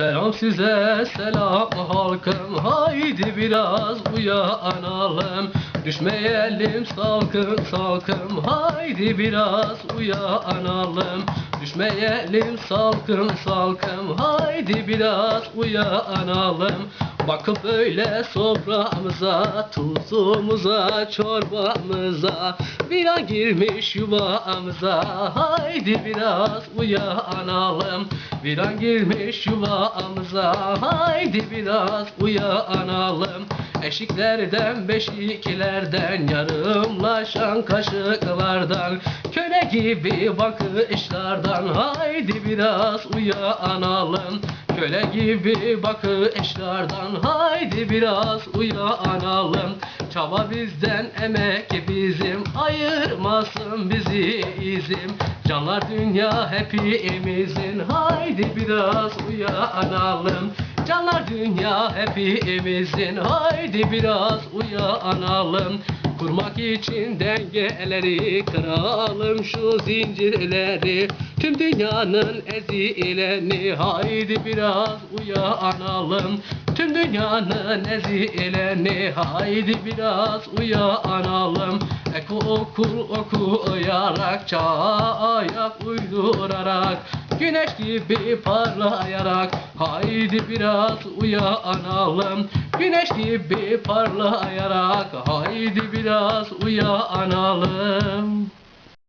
Selam size selam halkım. Haydi biraz uyanalım. Düşmeyelim salkım salkım. Haydi biraz uyanalım. Düşmeyelim salkım salkım. Haydi biraz uyanalım Bakıp böyle soframıza Tuzumuza çorbamıza. Bir an girmiş yuvamıza. Haydi biraz uyanalım. Bir an girmiş yuvamıza. Haydi biraz uyanalım Eşiklerden beşiklerden Yarımlaşan kaşıklardan Köle gibi bakışlardan Haydi biraz uyanalım Köle gibi bakışlardan Haydi biraz uyanalım Çaba bizden emek bizim Ayırmasın bizi izim. Canlar dünya hepimizin Haydi biraz uyanalım Canlar dünya hepimizin. Haydi biraz uyanalım. Kurmak için dengeleri Kıralım. Şu zincirleri Tüm dünyanın ezileni. Haydi biraz uyanalım. Tüm dünyanın ezileni. Haydi biraz uyanalım. Eko okur okuyarak Çayak uydurarak Güneş gibi parlayarak Haydi biraz uyanalım. Güneş gibi parlayarak Haydi biraz uyanalım